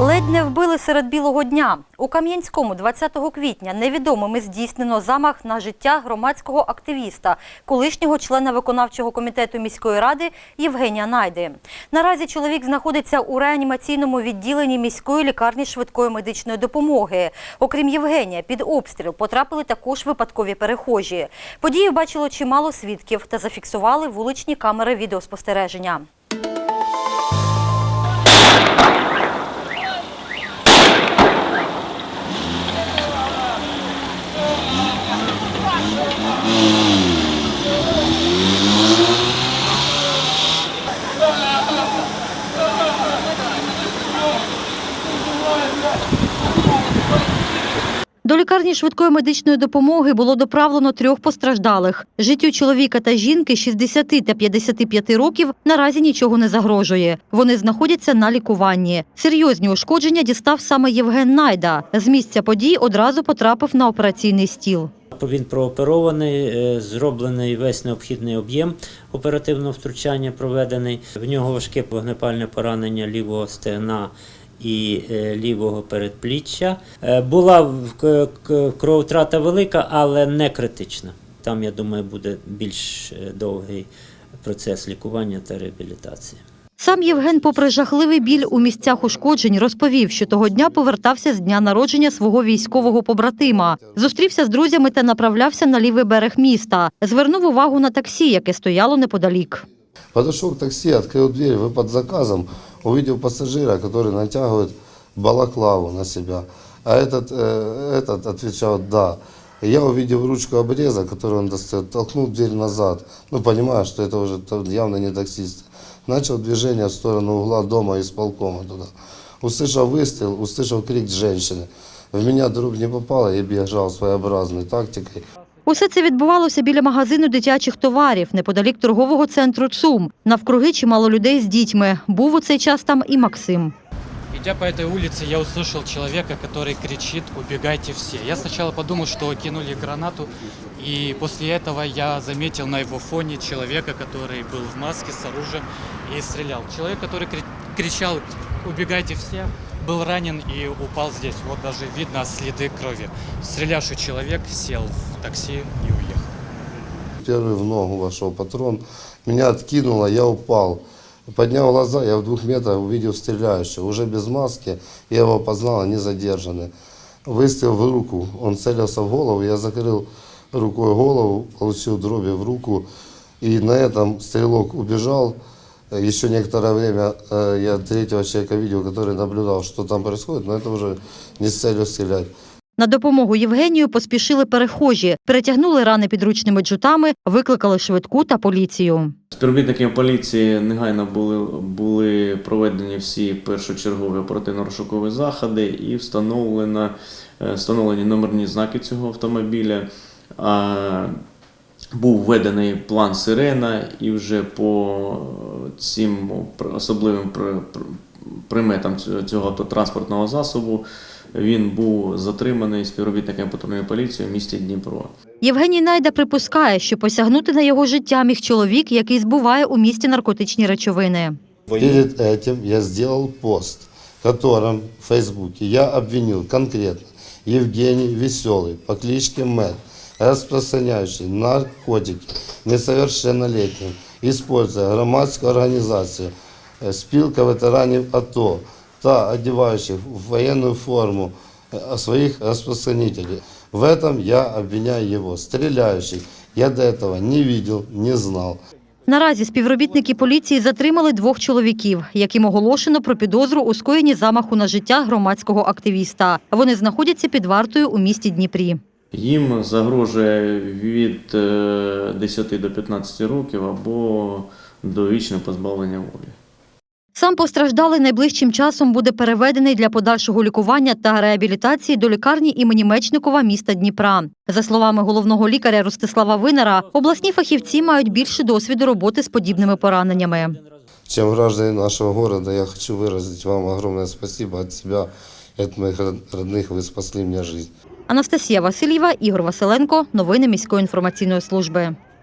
Ледь не вбили серед білого дня. У Кам'янському 20 квітня невідомими здійснено замах на життя громадського активіста, колишнього члена виконавчого комітету міської ради Євгенія Найди. Наразі чоловік знаходиться у реанімаційному відділенні міської лікарні швидкої медичної допомоги. Окрім Євгенія, під обстріл потрапили також випадкові перехожі. Подію бачило чимало свідків та зафіксували вуличні камери відеоспостереження. Mm-hmm. До лікарні швидкої медичної допомоги було доправлено трьох постраждалих. Життю чоловіка та жінки 60 та 55 років наразі нічого не загрожує. Вони знаходяться на лікуванні. Серйозні ушкодження дістав саме Євген Найда. З місця подій одразу потрапив на операційний стіл. Він прооперований, е, зроблений весь необхідний об'єм оперативного втручання проведений. В нього важке вогнепальне поранення лівого стегна і е, лівого передпліччя. Е, Була в- к- к- кровотрата велика, але не критична. Там, я думаю, буде більш е, довгий процес лікування та реабілітації. Сам Євген, попри жахливий біль у місцях ушкоджень, розповів, що того дня повертався з дня народження свого військового побратима. Зустрівся з друзями та направлявся на лівий берег міста. Звернув увагу на таксі, яке стояло неподалік. Подошел к такси, открыл дверь, вы заказом, увидел пассажира, который натягивает балаклаву на себя. А этот, э, этот отвечал «да». Я увидел ручку обреза, которую он достает, толкнул дверь назад. Ну, понимая, что это уже явно не таксист. Начал движение в сторону угла дома исполкома туда. Услышал выстрел, услышал крик женщины. В меня дробь не попала, я бежал своеобразной тактикой. Усе це відбувалося біля магазину дитячих товарів неподалік торгового центру ЦУМ. Навкруги чимало людей з дітьми. Був у цей час там і Максим. Идя по этой улице, я услышал человека, который кричит «Убегайте все!». Я сначала подумал, что кинули гранату, и после этого я заметил на его фоне человека, который был в маске с оружием и стрелял. Человек, который кри- кричал «Убегайте все!», был ранен и упал здесь. Вот даже видно следы крови. Стрелявший человек сел в такси и уехал. Первый в ногу вошел патрон. Меня откинуло, я упал. Поднял глаза, я в двух метрах увидел стреляющего. Уже без маски, я его познал, они задержаны. Выстрел в руку, он целился в голову, я закрыл рукой голову, получил дроби в руку. И на этом стрелок убежал. Еще некоторое время э, я третьего человека видел, который наблюдал, что там происходит, но это уже не с целью стрелять. На допомогу Євгенію поспішили перехожі, перетягнули рани підручними джутами, викликали швидку та поліцію. Співробітниками поліції негайно були, були проведені всі першочергові оперативно-розшукові заходи і встановлено, е, встановлені номерні знаки цього автомобіля. А, Був введений план сирена, і вже по цим пр- особливим при- при- приметам цього- цього автотранспортного засобу він був затриманий співробітниками патрульної поліції в місті Дніпро. Євгеній Найда припускає, що посягнути на його життя міг чоловік, який збуває у місті наркотичні речовини. Перед этим я сделал пост, в котором в Фейсбуке я обвинил конкретно Евгений Веселый по кличке Мэтт, распространяющий наркотики несовершеннолетним, используя громадскую организацию э, «Спилка ветеранів АТО» та одевающих в военную форму э, своих распространителей. В этом я обвиняю его. Стреляющих я до этого не видел, не знал. Наразі співробітники поліції затримали двох чоловіків, яким оголошено про підозру у скоєнні замаху на життя громадського активіста. Вони знаходяться під вартою у місті Дніпрі. Їм загрожує від е, 10 до 15 років або довічне позбавлення волі. Сам постраждалий найближчим часом буде переведений для подальшого лікування та реабілітації до лікарні імені Мечникова міста Дніпра. За словами головного лікаря Ростислава Винера, обласні фахівці мають більше досвіду роботи з подібними пораненнями. Чем граждане нашего города, я хочу выразить вам огромное спасибо от себя и от моих род- родных. Вы спасли мне жизнь. Анастасія Васильєва, Ігор Василенко. Новини міської інформаційної служби.